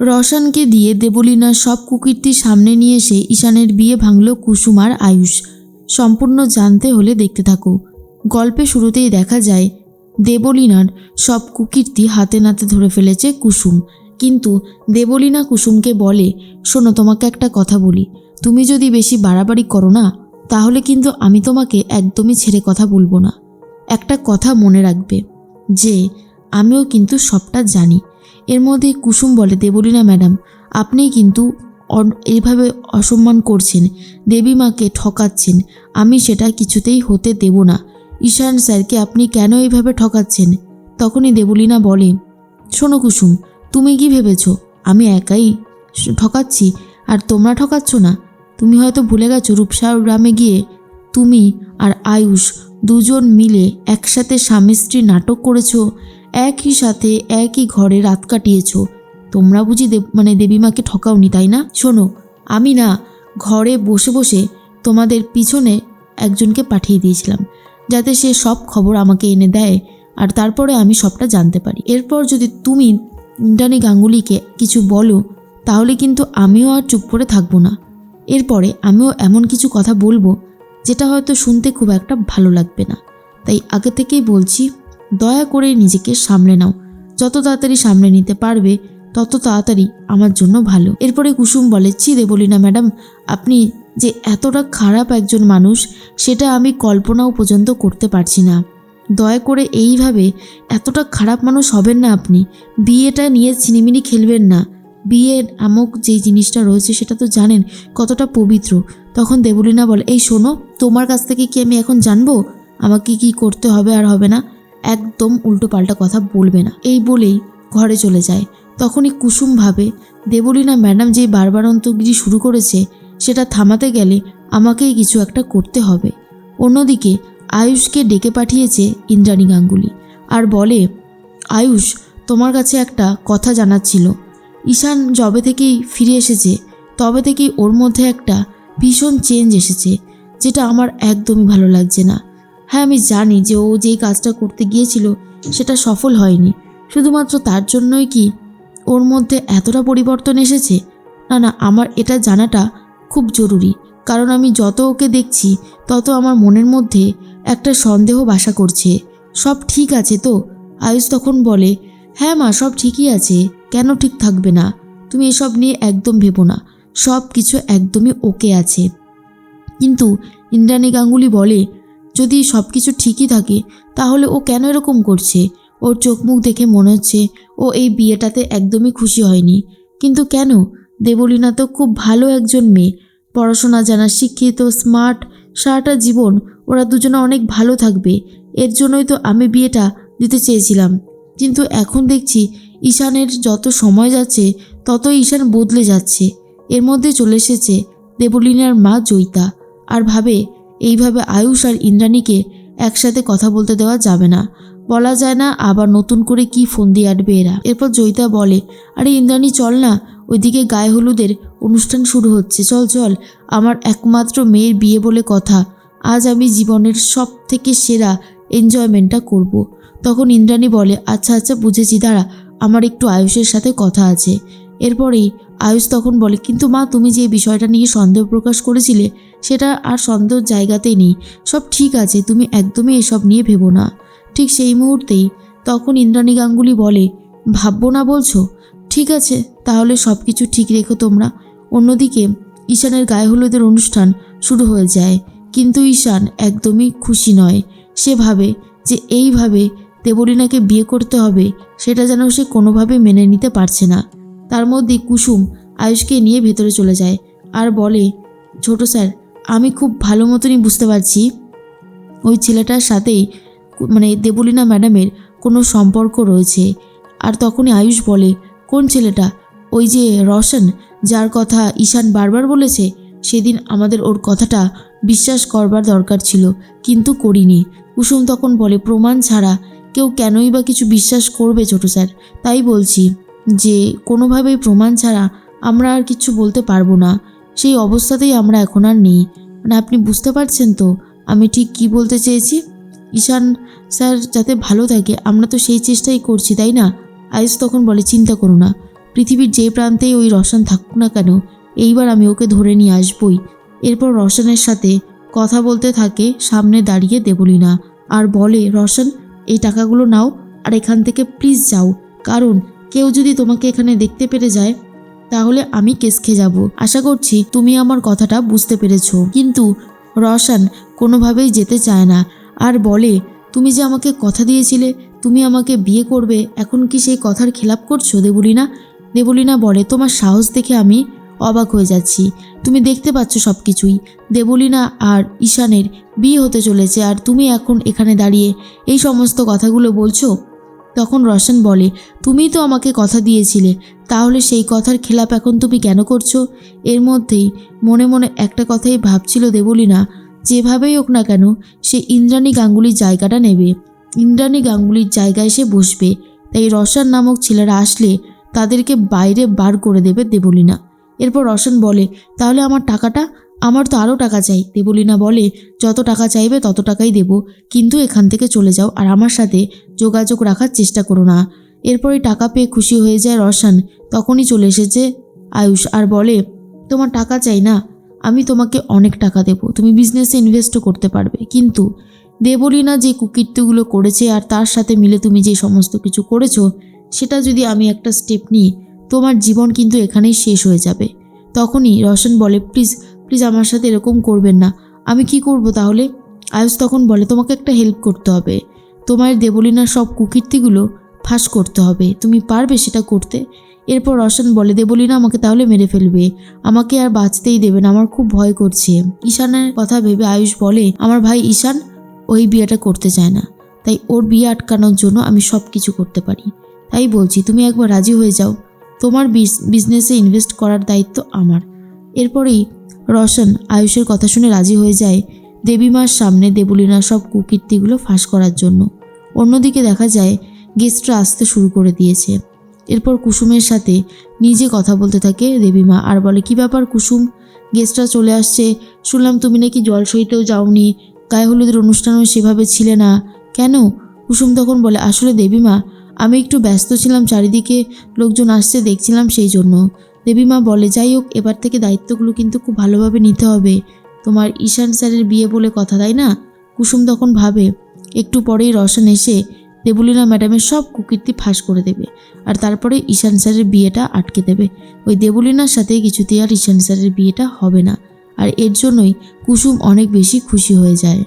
রসানকে দিয়ে দেবলীনার সব কুকীর্তির সামনে নিয়ে এসে ঈশানের বিয়ে ভাঙল কুসুম আর আয়ুষ। সম্পূর্ণ জানতে হলে দেখতে থাকো। গল্পে শুরুতেই দেখা যায়, দেবলীনার সব কুকীর্তি হাতে নাতে ধরে ফেলেছে কুসুম। কিন্তু দেবলীনা কুসুমকে বলে, শোনো, তোমাকে একটা কথা বলি। তুমি যদি বেশি বাড়াবাড়ি করো না, তাহলে কিন্তু আমি তোমাকে একদমই ছেড়ে কথা বলব না। একটা কথা মনে রাখবে যে, আমিও কিন্তু সবটা জানি। এর মধ্যে কুসুম বলে দেবলীনা ম্যাডাম, আপনি কিন্তু এইভাবে অসম্মান করছেন, দেবী মাকে ঠকাচ্ছেন, আমি সেটা কিছুতেই হতে দেব না। ঈশান স্যারকে আপনি কেন এইভাবে ঠকাচ্ছেন? তখনই দেবলীনা বলে, শোনো কুসুম, তুমি কি ভেবেছ? আমি একাই ঠকাচ্ছি, আর তোমরা ঠকাচ্ছ না। তুমি হয়তো ভুলে গেছো, রূপসার গ্রামে গিয়ে তুমি আর আয়ুষ দুজন মিলে একসাথে স্বামী স্ত্রী নাটক করেছ। একই সাথে একই ঘরে রাত কাটিয়েছো। তোমরা বুঝি দেব মানে দেবীমাকে ঠকাওনি, তাই না? শোনো, আমি না ঘরে বসে বসে তোমাদের পিছনে একজনকে পাঠিয়ে দিয়েছিলাম, যাতে সে সব খবর আমাকে এনে দেয় আর তারপরে আমি সবটা জানতে পারি। এরপর যদি তুমি ইন্দ্রাণী গাঙ্গুলিকে কিছু বলো, তাহলে কিন্তু আমিও আর চুপ করে থাকব না। এরপরে আমিও এমন কিছু কথা বলব, যেটা হয়তো শুনতে খুব একটা ভালো লাগবে না। তাই আগে থেকেই বলছি দয়া করে নিজেকে সামলে নাও। যত তাড়াতাড়ি সামলে নিতে পারবে, তত তাড়াতাড়ি আমার জন্য ভালো। এরপরে কুসুম বলে, ছি দেবলীনা ম্যাডাম, আপনি যে এতটা খারাপ একজন মানুষ, সেটা আমি কল্পনাও পর্যন্ত করতে পারছি না। দয়া করে এইভাবে এতটা খারাপ মানুষ হবেন না আপনি। বিয়েটা নিয়ে ছিনিমিনি খেলবেন না। বিয়ের আমক যে জিনিসটা রয়েছে, সেটা তো জানেন, কতটা পবিত্র। তখন দেবলীনা বলে, এই শোনো, তোমার কাছ থেকে কি আমি এখন জানব? আমাকে কি করতে হবে আর হবে না? একদম উল্টো পাল্টা কথা বলবে না। এই বলেই ঘরে চলে যায়। তখনই কুসুম ভাবে, দেবলীনা ম্যাডাম যে বারবার অন্তগিরি শুরু করেছে, সেটা থামাতে গেলে আমাকেই কিছু একটা করতে হবে। অন্যদিকে আয়ুষকে ডেকে পাঠিয়েছে ইন্দ্রাণী গাঙ্গুলি আর বলে, আয়ুষ, তোমার কাছে একটা কথা জানার ঈশান যবে থেকেই ফিরে এসেছে, তবে থেকেই ওর মধ্যে একটা ভীষণ চেঞ্জ এসেছে, যেটা আমার একদমই ভালো লাগছে না। হ্যাঁ আমি জানি যে ও যেই কাজটা করতে গিয়েছিল সেটা সফল হয়নি। শুধুমাত্র তার জন্যই কি ওর মধ্যে এতটা পরিবর্তন এসেছে? না না, আমার এটা জানাটা খুব জরুরি। কারণ আমি যত ওকে দেখছি, তত আমার মনের মধ্যে একটা সন্দেহ বাসা করছে। সব ঠিক আছে তো? আয়ুষ তখন বলে হ্যাঁ মা, সব ঠিকই আছে। কেন ঠিক থাকবে না? তুমি এসব নিয়ে একদম ভেবো না। সব কিছু একদমই ওকে আছে। কিন্তু ইন্দ্রাণী গাঙ্গুলি বলে যদি সব কিছু ঠিকই থাকে, তাহলে ও কেন এরকম করছে? ওর চোখ মুখ দেখে মনে হচ্ছে ও এই বিয়েটাতে একদমই খুশি হয়নি। কিন্তু কেন? দেবলীনা তো খুব ভালো একজন মেয়ে। পড়াশোনা জানা, শিক্ষিত স্মার্ট সারাটা জীবন ওরা দুজনে অনেক ভালো থাকবে। এর জন্যই তো আমি বিয়েটা দিতে চেয়েছিলাম। কিন্তু এখন দেখছি ঈশানের যত সময় যাচ্ছে তত ঈশান বদলে যাচ্ছে। এর মধ্যে চলে এসেছে দেবলীনার মা জয়িতা। আর ভাবে এইভাবে আয়ুষ আর ইন্দ্রাণীকে একসাথে কথা বলতে দেওয়া যাবে না। বলা যায় না আবার নতুন করে কি ফোন দিয়ে আটবে এরা। এরপর জয়িতা বলে, আরে ইন্দ্রাণী, চল না, ওইদিকে গায়ে হলুদের অনুষ্ঠান শুরু হচ্ছে। চল চল, আমার একমাত্র মেয়ের বিয়ে বলে কথা। আজ আমি জীবনের সব থেকে সেরা এনজয়মেন্টটা করব। তখন ইন্দ্রাণী বলে আচ্ছা আচ্ছা বুঝেছি, দাঁড়া, আমার একটু আয়ুষের সাথে কথা আছে। এরপরেই আয়ুষ তখন বলে, কিন্তু মা, তুমি যে বিষয়টা নিয়ে সন্দেহ প্রকাশ করেছিলে সেটা আর সন্দেহ জায়গাতেই নেই। সব ঠিক আছে, তুমি একদমই এসব নিয়ে ভেবো না। ঠিক সেই মুহূর্তেই তখন ইন্দ্রাণী গাঙ্গুলি বলে, ভাববো না বলছো? ঠিক আছে, তাহলে সব কিছু ঠিক রেখো তোমরা। অন্যদিকে ঈশানের গায়ে হলুদের অনুষ্ঠান শুরু হয়ে যায়। কিন্তু ঈশান একদমই খুশি নয়। সে ভাবে যে এইভাবে দেবলীনাকে বিয়ে করতে হবে, সেটা যেন সে কোনোভাবে মেনে নিতে পারছে না। তার মধ্যে কুসুম আয়ুষকে নিয়ে ভেতরে চলে যায় আর বলে, ছোট স্যার আমি খুব ভালো মতনই বুঝতে পারছি ওই ছেলেটার সাথেই মানে দেবলীনা ম্যাডামের কোনো সম্পর্ক রয়েছে। আর তখনই আয়ুষ বলে, কোন ছেলেটা? ওই যে রশন, যার কথা ঈশান বারবার বলেছে, সেদিন আমাদের ওর কথাটা বিশ্বাস করবার দরকার ছিল, কিন্তু করিনি। কুসুম তখন বলে, প্রমাণ ছাড়া কেউ কেনই বা কিছু বিশ্বাস করবে ছোট স্যার। তাই বলছি যে, কোনোভাবেই প্রমাণ ছাড়া আমরা আর কিছু বলতে পারব না। সেই অবস্থাতেই আমরা এখন আর নেই। মানে আপনি বুঝতে পারছেন তো? আমি ঠিক কি বলতে চেয়েছি? ঈশান স্যার যাতে ভালো থাকে, আমরা তো সেই চেষ্টাই করছি, তাই না? আয়ুষ তখন বলে, চিন্তা করো না। পৃথিবীর যে প্রান্তেই ওই রসান থাকুক না কেন, এইবার আমি ওকে ধরে নিয়ে আসবই। এরপর রসানের সাথে কথা বলতে থাকে সামনে দাঁড়িয়ে দেবলিনা। আর বলে রসান এই টাকাগুলো নাও, আর এখান থেকে প্লিজ যাও। কারণ কেউ যদি তোমাকে এখানে দেখতে পেরে যায় তাহলে আমি কেস খেয়ে যাব। আশা করছি তুমি আমার কথাটা বুঝতে পেরেছ। কিন্তু রসান কোনোভাবেই যেতে চায় না। আর বলে, তুমি যে আমাকে কথা দিয়েছিলে, তুমি আমাকে বিয়ে করবে, এখন কি সেই কথার খেলাপ করছ, দেবলিনা? দেবলিনা বলে, তোমার সাহস দেখে আমি অবাক হয়ে যাচ্ছি। তুমি দেখতে পাচ্ছ সব কিছুই দেবলিনা আর ঈশানের বিয়ে হতে চলেছে, আর তুমি এখন এখানে দাঁড়িয়ে এই সমস্ত কথাগুলো বলছো? তখন রশন বলে, তুমি তো আমাকে কথা দিয়েছিলে, তাহলে সেই কথার খেলাপ এখন তুমি কেন করছ? এর মধ্যেই মনে মনে একটা কথাই ভাবছিল দেবলিনা, যেভাবেই হোক না কেন, সে ইন্দ্রাণী গাঙ্গুলির জায়গাটা নেবে। ইন্দ্রাণী গাঙ্গুলির জায়গায় সে বসবে। তাই রসান নামক ছেলেরা আসলে তাদেরকে বাইরে বার করে দেবে দেবলিনা। এরপর রসান বলে, তাহলে আমার টাকাটা আমার তো আরও টাকা চাই। দেবলীনা বলে, যত টাকা চাইবে তত টাকাই দেব। কিন্তু এখান থেকে চলে যাও আর আমার সাথে যোগাযোগ রাখার চেষ্টা করো না। এরপরে টাকা পেয়ে খুশি হয়ে যায় রশান তখনই চলে এসেছে আয়ুষ আর বলে, তোমার টাকা চাই না, আমি তোমাকে অনেক টাকা দেব। তুমি বিজনেসে ইনভেস্টও করতে পারবে। কিন্তু দেবলিনা যে কুকীর্তিগুলো করেছে আর তার সাথে মিলে তুমি যে সমস্ত কিছু করেছ, সেটা যদি আমি একটা স্টেপ নিই, তোমার জীবন কিন্তু এখানেই শেষ হয়ে যাবে। তখনই রশন বলে প্লিজ প্লিজ আমার সাথে এরকম করবেন না। আমি কি করব তাহলে? আয়ুষ তখন বলে, তোমাকে একটা হেল্প করতে হবে। তোমার দেবলিনার সব কুকীর্তিগুলো ফাঁস করতে হবে। তুমি পারবে সেটা করতে? এরপর রশন বলে, দেবলিনা আমাকে তাহলে মেরে ফেলবে। আমাকে আর বাঁচতেই দেবে না। আমার খুব ভয় করছে। ঈশানের কথা ভেবে আয়ুষ বলে, আমার ভাই ঈশান ওই বিয়েটা করতে চায় না। তাই ওর বিয়ে আটকানোর জন্য আমি সব কিছু করতে পারি। তাই বলছি, তুমি একবার রাজি হয়ে যাও। তোমার বিজনেসে ইনভেস্ট করার দায়িত্ব আমার। এরপরেই রশন আয়ুষের কথা শুনে রাজি হয়ে যায় দেবীমার সামনে দেবলীনার সব কুকীর্তিগুলো ফাঁস করার জন্য। অন্যদিকে দেখা যায়, গেস্টরা আসতে শুরু করে দিয়েছে। এরপর কুসুমের সাথে নিজে কথা বলতে থাকে দেবীমা। আর বলে, কি ব্যাপার কুসুম? গেস্টরা চলে আসছে। শুনলাম তুমি নাকি জল সইতেও যাওনি। গায়ে হলুদের অনুষ্ঠানও সেভাবে ছিলে না। কেন? কুসুম তখন বলে, আসলে দেবীমা, আমি একটু ব্যস্ত ছিলাম চারিদিকে। লোকজন আসছে, দেখছিলাম সেই জন্য। দেবীমা বলে, যাই হোক, এবার থেকে দায়িত্বগুলো কিন্তু খুব ভালোভাবে নিতে হবে। তোমার ঈশান স্যারের বিয়ে বলে কথা, তাই না? কুসুম তখন ভাবে, একটু পরেই রসন এসে দেবলীনা ম্যাডামের সব কুকীর্তি ফাঁস করে দেবে আর তারপরে ঈশান স্যারের বিয়েটা আটকে দেবে। ওই দেবলীনার সাথে কিছুতেই আর ঈশান স্যারের বিয়েটা হবে না। আর এর জন্যই কুসুম অনেক বেশি খুশি হয়ে যায়।